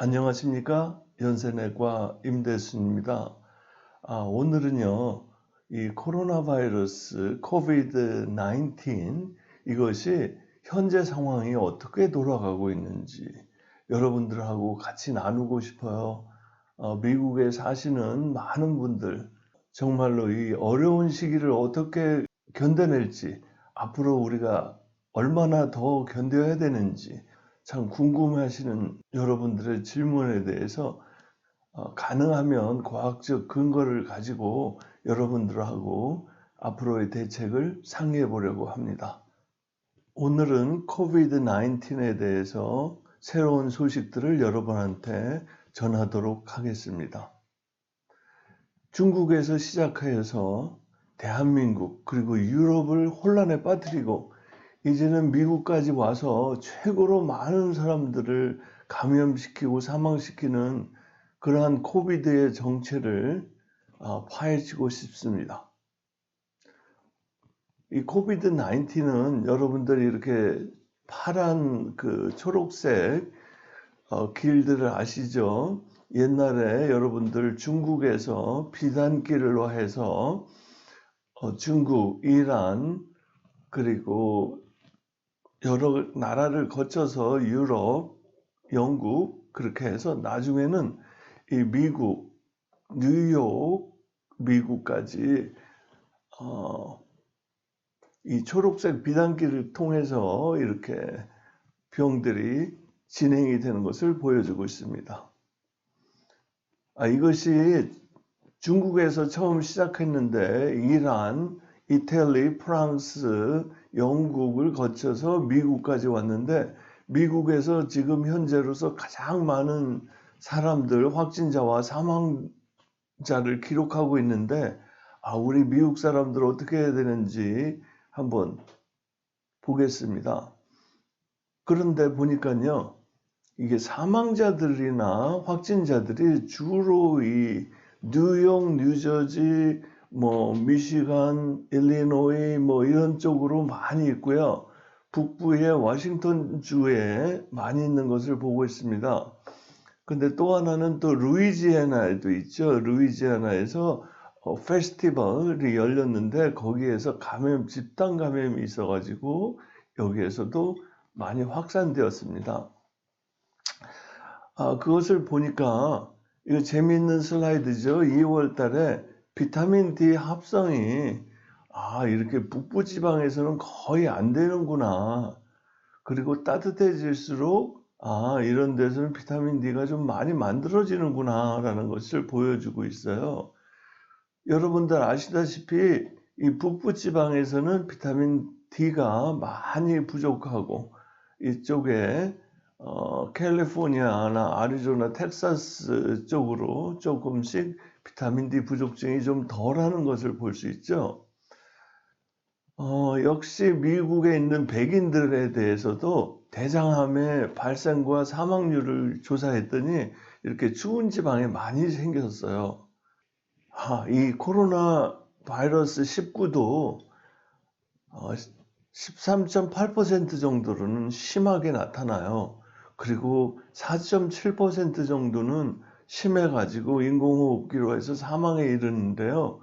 안녕하십니까? 연세내과 임대순입니다. 아, 오늘은요, 이 코로나 바이러스 코비드 19 이것이 현재 상황이 어떻게 돌아가고 있는지 여러분들하고 같이 나누고 싶어요. 어, 미국에 사시는 많은 분들 정말로 이 어려운 시기를 어떻게 견뎌낼지 앞으로 우리가 얼마나 더 견뎌야 되는지 참 궁금하시는 여러분들의 질문에 대해서 어, 가능하면 과학적 근거를 가지고 여러분들하고 앞으로의 대책을 상의해 보려고 합니다. 오늘은 코비드 19에 대해서 새로운 소식들을 여러분한테 전하도록 하겠습니다. 중국에서 시작하여서 대한민국 그리고 유럽을 혼란에 빠뜨리고 이제는 미국까지 와서 최고로 많은 사람들을 감염시키고 사망시키는 그러한 코비드의 정체를 어, 파헤치고 싶습니다. 이 코비드 19은 여러분들이 이렇게 파란 그 초록색 어, 길들을 아시죠? 옛날에 여러분들 중국에서 비단길로 해서 어, 중국, 이란 그리고 여러 나라를 거쳐서 유럽, 영국 그렇게 해서 나중에는 이 미국, 뉴욕, 미국까지 어, 이 초록색 비단길을 통해서 이렇게 병들이 진행이 되는 것을 보여주고 있습니다. 아, 이것이 중국에서 처음 시작했는데 이란, 이탈리, 프랑스, 영국을 거쳐서 미국까지 왔는데 미국에서 지금 현재로서 가장 많은 사람들 확진자와 사망자를 기록하고 있는데 아 우리 미국 사람들 어떻게 해야 되는지 한번 보겠습니다. 그런데 보니까요 이게 사망자들이나 확진자들이 주로 이 뉴욕, 뉴저지, 뭐 미시간, 일리노이 뭐 이런 쪽으로 많이 있고요. 북부의 워싱턴 주에 많이 있는 것을 보고 있습니다. 근데 또 하나는 또 루이지애나에도 있죠. 루이지애나에서 어, 페스티벌이 열렸는데 거기에서 감염 집단 감염이 있어가지고 여기에서도 많이 확산되었습니다. 아, 그것을 보니까 이거 재미있는 슬라이드죠. 2월 달에 비타민 D 합성이 아, 이렇게 북부 지방에서는 거의 안 되는구나. 그리고 따뜻해질수록 아, 이런 데서는 비타민 D가 좀 많이 만들어지는구나 라는 것을 보여주고 있어요. 여러분들 아시다시피 이 북부 지방에서는 비타민 D가 많이 부족하고 이쪽에 어, 캘리포니아나 아리조나, 텍사스 쪽으로 조금씩 비타민 D 부족증이 좀 덜하는 것을 볼 수 있죠. 어, 역시 미국에 있는 백인들에 대해서도 대장암의 발생과 사망률을 조사했더니 이렇게 추운 지방에 많이 생겼어요. 아, 이 코로나 바이러스 19도 어, 13.8% 정도로는 심하게 나타나요. 그리고 4.7% 정도는 심해가지고 인공호흡기로 해서 사망에 이르는데요.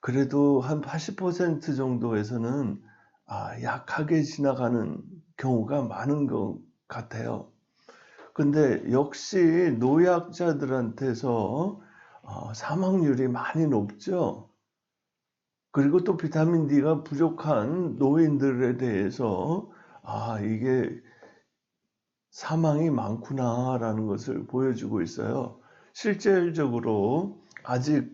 그래도 한 80% 정도에서는 아, 약하게 지나가는 경우가 많은 것 같아요. 근데 역시 노약자들한테서 어, 사망률이 많이 높죠. 그리고 또 비타민 D가 부족한 노인들에 대해서 아, 이게 사망이 많구나라는 것을 보여주고 있어요. 실질적으로 아직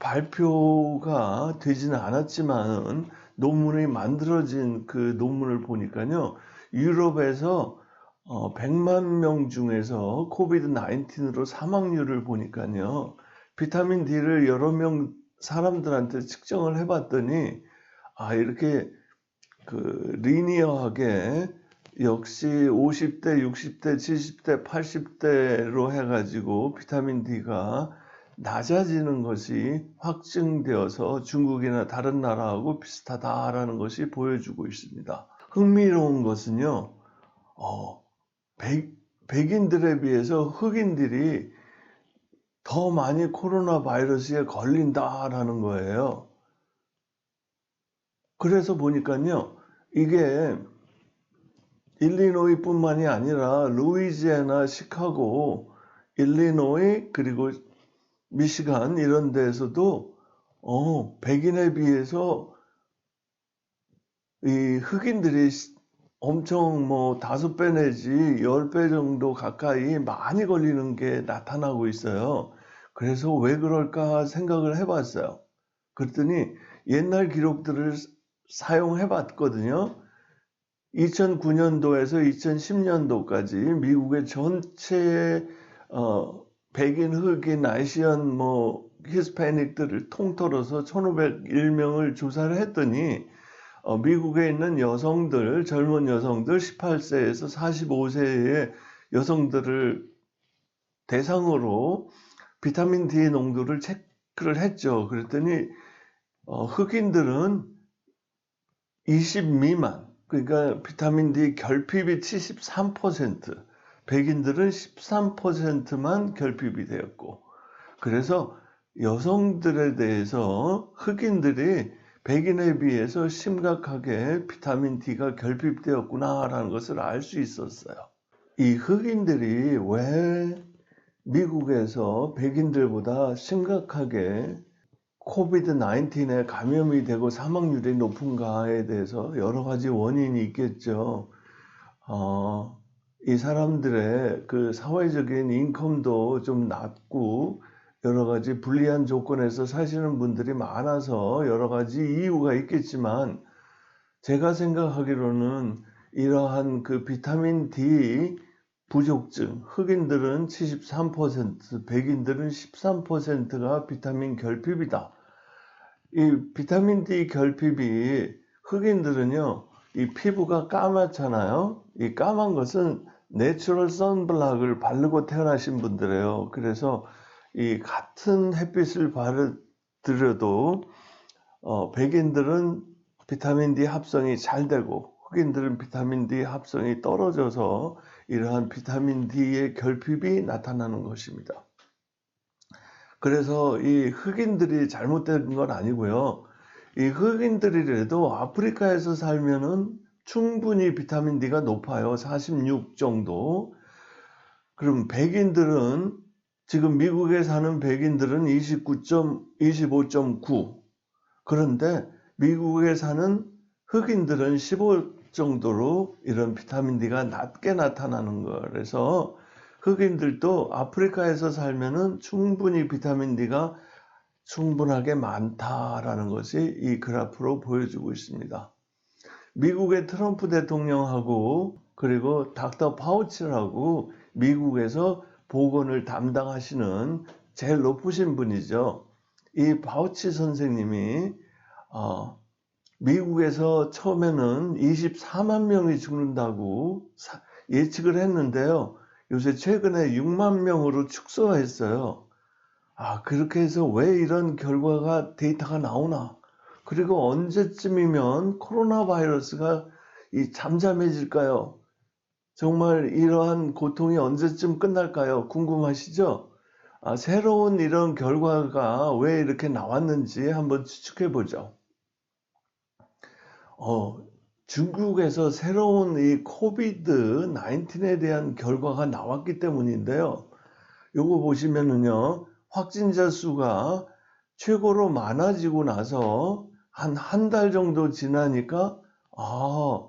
발표가 되지는 않았지만 논문이 만들어진 그 논문을 보니까요. 유럽에서 어, 100만 명 중에서 코비드 19으로 사망률을 보니까요. 비타민 D를 여러 명 사람들한테 측정을 해봤더니 아 이렇게 그 리니어하게 역시 50대, 60대, 70대, 80대로 해가지고 비타민 D가 낮아지는 것이 확증되어서 중국이나 다른 나라하고 비슷하다라는 것이 보여주고 있습니다. 흥미로운 것은요, 어, 백, 백인들에 비해서 흑인들이 더 많이 코로나 바이러스에 걸린다라는 거예요. 그래서 보니까요, 이게 일리노이뿐만이 아니라 루이지애나, 시카고, 일리노이 그리고 미시간 이런 데에서도 어, 백인에 비해서 이 흑인들이 시- 엄청 뭐 다섯 배 내지 열 배 정도 가까이 많이 걸리는 게 나타나고 있어요. 그래서 왜 그럴까 생각을 해봤어요. 그랬더니 옛날 기록들을 사용해 봤거든요. 2009년도에서 2010년도까지 미국의 전체 어, 백인, 흑인, 아시안, 뭐 히스패닉들을 통틀어서 1,501명을 조사를 했더니 어, 미국에 있는 여성들, 젊은 여성들 18세에서 45세의 여성들을 대상으로 비타민 D 농도를 체크를 했죠. 그랬더니 어, 흑인들은 20 미만, 그러니까 비타민 D 결핍이 73%, 백인들은 13%만 결핍이 되었고, 그래서 여성들에 대해서 흑인들이 백인에 비해서 심각하게 비타민 D가 결핍되었구나라는 것을 알 수 있었어요. 이 흑인들이 왜 미국에서 백인들보다 심각하게 코비드 19에 감염이 되고 사망률이 높은가에 대해서 여러 가지 원인이 있겠죠. 어, 이 사람들의 그 사회적인 인컴도 좀 낮고 여러 가지 불리한 조건에서 사시는 분들이 많아서 여러 가지 이유가 있겠지만 제가 생각하기로는 이러한 그 비타민 D 부족증, 흑인들은 73%, 백인들은 13%가 비타민 결핍이다. 이 비타민 D 결핍이 흑인들은요, 이 피부가 까맣잖아요. 이 까만 것은 내추럴 선블락을 바르고 태어나신 분들이에요. 그래서 이 같은 햇빛을 받으려도 어, 백인들은 비타민 D 합성이 잘 되고 흑인들은 비타민 D 합성이 떨어져서 이러한 비타민 D의 결핍이 나타나는 것입니다. 그래서 이 흑인들이 잘못된 건 아니고요. 이 흑인들이라도 아프리카에서 살면은 충분히 비타민 D가 높아요. 46 정도. 그럼 백인들은 지금 미국에 사는 백인들은 29. 25.9. 그런데 미국에 사는 흑인들은 15 정도로 이런 비타민 D가 낮게 나타나는 거라서 흑인들도 아프리카에서 살면은 충분히 비타민 D가 충분하게 많다라는 것이 이 그래프로 보여주고 있습니다. 미국의 트럼프 대통령하고 그리고 닥터 파우치라고 미국에서 보건을 담당하시는 제일 높으신 분이죠. 이 파우치 선생님이 어, 미국에서 처음에는 24만 명이 죽는다고 예측을 했는데요. 요새 최근에 6만 명으로 축소했어요. 아, 그렇게 해서 왜 이런 결과가 데이터가 나오나? 그리고 언제쯤이면 코로나 바이러스가 이 잠잠해질까요? 정말 이러한 고통이 언제쯤 끝날까요? 궁금하시죠? 아, 새로운 이런 결과가 왜 이렇게 나왔는지 한번 추측해 보죠. 어, 중국에서 새로운 이 코비드 19에 대한 결과가 나왔기 때문인데요. 요거 보시면은요, 확진자 수가 최고로 많아지고 나서 한 한 달 정도 지나니까, 아,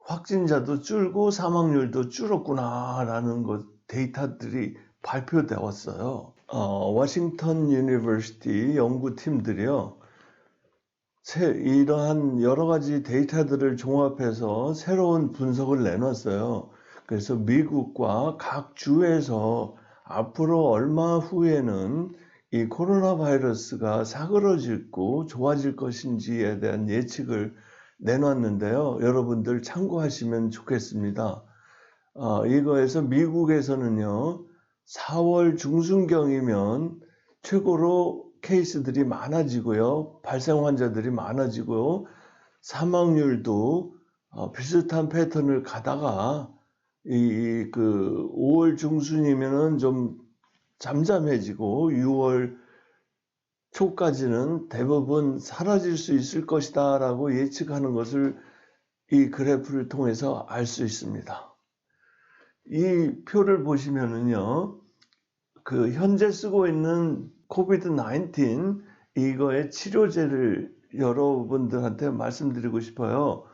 확진자도 줄고 사망률도 줄었구나라는 것, 데이터들이 발표되었어요. 어, 워싱턴 유니버시티 연구팀들이요. 이러한 여러 가지 데이터들을 종합해서 새로운 분석을 내놨어요. 그래서 미국과 각 주에서 앞으로 얼마 후에는 이 코로나 바이러스가 사그러질고 좋아질 것인지에 대한 예측을 내놨는데요. 여러분들 참고하시면 좋겠습니다. 어, 이거에서 미국에서는요, 4월 중순경이면 최고로 케이스들이 많아지고요. 발생 환자들이 많아지고요. 사망률도 어, 비슷한 패턴을 가다가 이 그 5월 중순이면은 좀 잠잠해지고 6월 초까지는 대부분 사라질 수 있을 것이다라고 예측하는 것을 이 그래프를 통해서 알 수 있습니다. 이 표를 보시면은요, 그 현재 쓰고 있는 코비드 19 이거의 치료제를 여러분들한테 말씀드리고 싶어요.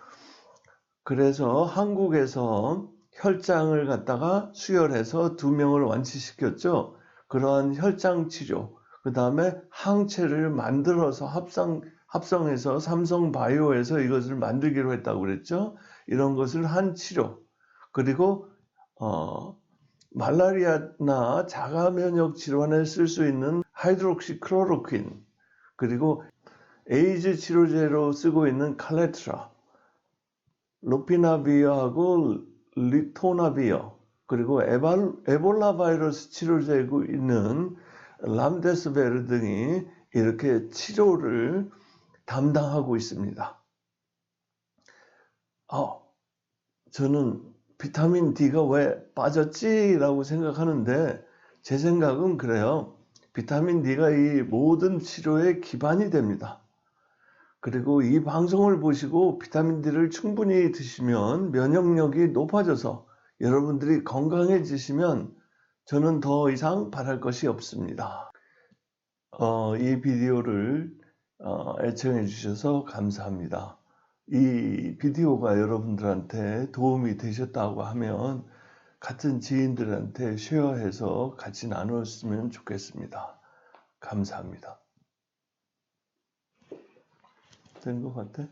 그래서 한국에서 혈장을 갖다가 수혈해서 두 명을 완치시켰죠. 그러한 혈장 치료, 그 다음에 항체를 만들어서 합성, 합성해서 삼성 바이오에서 이것을 만들기로 했다고 그랬죠. 이런 것을 한 치료. 그리고, 어, 말라리아나 자가 면역 질환에 쓸 수 있는 하이드록시 클로로퀸. 그리고 에이즈 치료제로 쓰고 있는 칼레트라. 로피나비어하고 리토나비어 그리고 에발, 에볼라 바이러스 치료제고 있는 람데스베르 등이 이렇게 치료를 담당하고 있습니다. 아, 저는 비타민 D가 왜 빠졌지 라고 생각하는데 제 생각은 그래요. 비타민 D가 이 모든 치료의 기반이 됩니다. 그리고 이 방송을 보시고 비타민 D를 충분히 드시면 면역력이 높아져서 여러분들이 건강해지시면 저는 더 이상 바랄 것이 없습니다. 어, 이 비디오를 어, 애청해 주셔서 감사합니다. 이 비디오가 여러분들한테 도움이 되셨다고 하면 같은 지인들한테 쉐어해서 같이 나눴으면 좋겠습니다. 감사합니다. 된 것 같아?